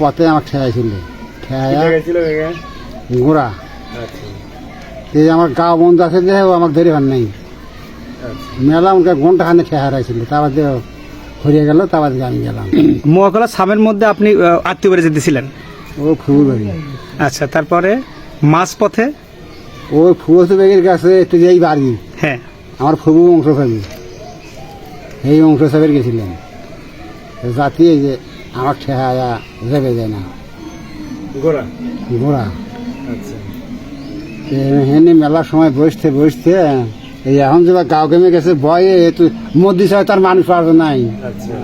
পথে আমার ঠেয়াইছিল ঠেয়া ঘোড়া। আচ্ছা। এই যে আমার গাঁও বন্ধু আছে যে ও আমাকে ধরে ভান নাই। আচ্ছা। মেলা আমাকে ঘণ্টা খানে ঠেয়া হারাইছিল। তারপর হরিয়ে গেল তারপর আমি গেলাম। মোয়াকলা সামের মধ্যে আপনি আত্মীয় বাড়ি যেতেছিলেন ও ফুল বাড়ি আচ্ছা তারপরে মাঝ পথে ও ফুয়সু বেগের কাছে একটু যে এই বাড়ি। হ্যাঁ। আমার ফুবু অংশ সাবি এই অংশ সাবের গেছিলেন। জাতি এই যে আমার ঠেয়া যাবে যায় না। গোড়া? আচ্ছা। হেনে মেলার সময় বসতে বসতে এই এখন যে গাঁও গেমে গেছে বয়ে একটু মধ্যে ছাড়া তার মানুষ পারবে নাই। আচ্ছা।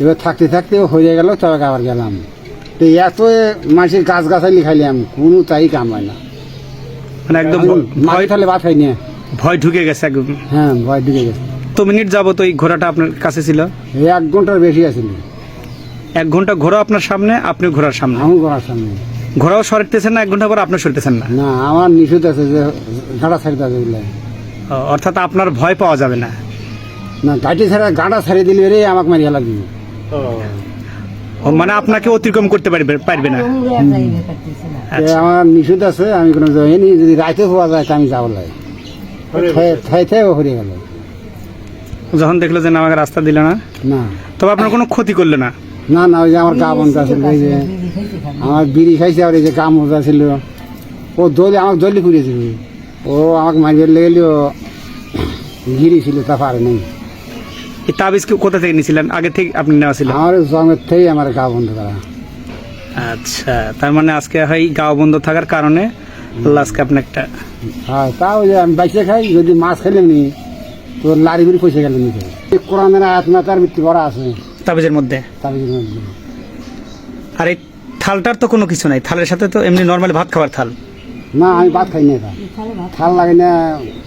এবার থাকতে থাকতে হয়ে গেল তবে আবার গেলাম। তো এত মাসির গাছ গাছালি খাইলাম কোনো তাই কাম হয় না। মানে একদম মাটি ভয় তাহলে ভাত খাই ভয় ঢুকে গেছে একদম। হ্যাঁ ভয় ঢুকে গেছে। তো মিনিট যাব তো এই ঘোড়াটা আপনার কাছে ছিল? এক ঘণ্টার বেশি আছিল এক ঘণ্টা ঘোড়া আপনার সামনে আপনি ঘোড়ার সামনে? আমি করার সামনে। ঘোড়াও সরতেছেন না এক ঘণ্টা পর আপনি সরতেছেন না? না আমার নিষেধ আছে যে গাঁটা ছাড়িতে আছে অর্থাৎ আপনার ভয় পাওয়া যাবে না? না গাঁটি ছাড়া গাঁটা ছাড়িয়ে দিলে রে আমাকে মারিয়া লাগবে। ও ও, মানে আপনাকে অতিক্রম করতে পারবে পারবে না? আচ্ছা। আমার নিষেধ আছে আমি কোনো যদি রাইতে হওয়া যায় আমি যাব লাগে থাই থাই ও হরিয়ে গেল। যখন দেখল যে না আমাকে রাস্তা দিল না না। তবে আপনার কোনো ক্ষতি করল না? না না ওই যে আমার গা বন্ধ আছে ওই যে আমার বিড়ি খাইছে আর এই যে গা মজা ছিল ও দলি আমাকে দলি পুড়িয়েছিল ও আমাকে মারিয়ে লেগেলি ও গিরি ছিল তা পারে নাই। এই তাবিজ কোথা থেকে নিয়েছিলেন? আগে থেকে আপনি নেওয়া ছিল? আমার জন্মের থেকেই আমার গা বন্ধ করা আচ্ছা তার মানে আজকে হয় গাও বন্ধ থাকার কারণে আজকে আপনি একটা হ্যাঁ তা ওই যে আমি বাইসে খাই যদি মাছ খেলে নি তো লারি বিড়ি পয়সা গেল নিতে কোরআনের আয়াত না তার মৃত্যু করা আছে। তাবিজের মধ্যে? তার জন্য আর এই থালটার তো কোনো কিছু নাই। থালের সাথে তো এমনি নর্মালি ভাত খাওয়ার থাল। না আমি ভাত খাই না থাল লাগাই না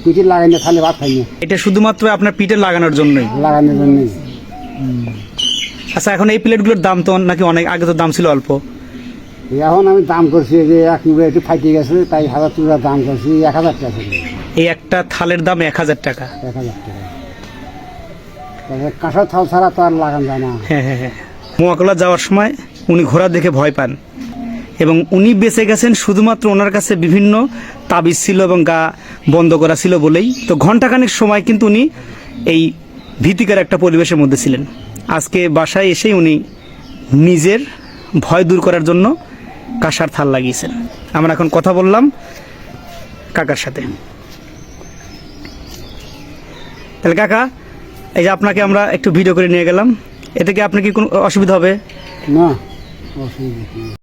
পিঠি লাগাই না থালে ভাত খাই না। এটা শুধুমাত্র আপনার পিঠে লাগানোর জন্যই? লাগানোর জন্য আচ্ছা এখন এই প্লেটগুলোর দাম তো নাকি অনেক আগে তো দাম ছিল অল্প। এখন আমি দাম করছি যে এক একটু ফাইটে গেছে তাই হাজার টাকা দাম করছি এক হাজার টাকা করে। এই একটা থালের দাম এক হাজার টাকা। এক হাজার টাকা। তারপরে থাল ছাড়া তো আর লাগান যায় না। হ্যাঁ হ্যাঁ হ্যাঁ। মোয়াকলা যাওয়ার সময় উনি ঘোড়া দেখে ভয় পান এবং উনি বেঁচে গেছেন শুধুমাত্র ওনার কাছে বিভিন্ন তাবিজ ছিল এবং গা বন্ধ করা ছিল বলেই। তো ঘন্টাখানেক সময় কিন্তু উনি এই ভীতিকর একটা পরিবেশের মধ্যে ছিলেন। আজকে বাসায় এসেই উনি নিজের ভয় দূর করার জন্য কাঁসার থাল লাগিয়েছেন। আমরা এখন কথা বললাম কাকার সাথে। তাহলে কাকা, এই যে আপনাকে আমরা একটু ভিডিও করে নিয়ে গেলাম এতে কি আপনার কি কোনো অসুবিধা হবে না, অসুবিধা।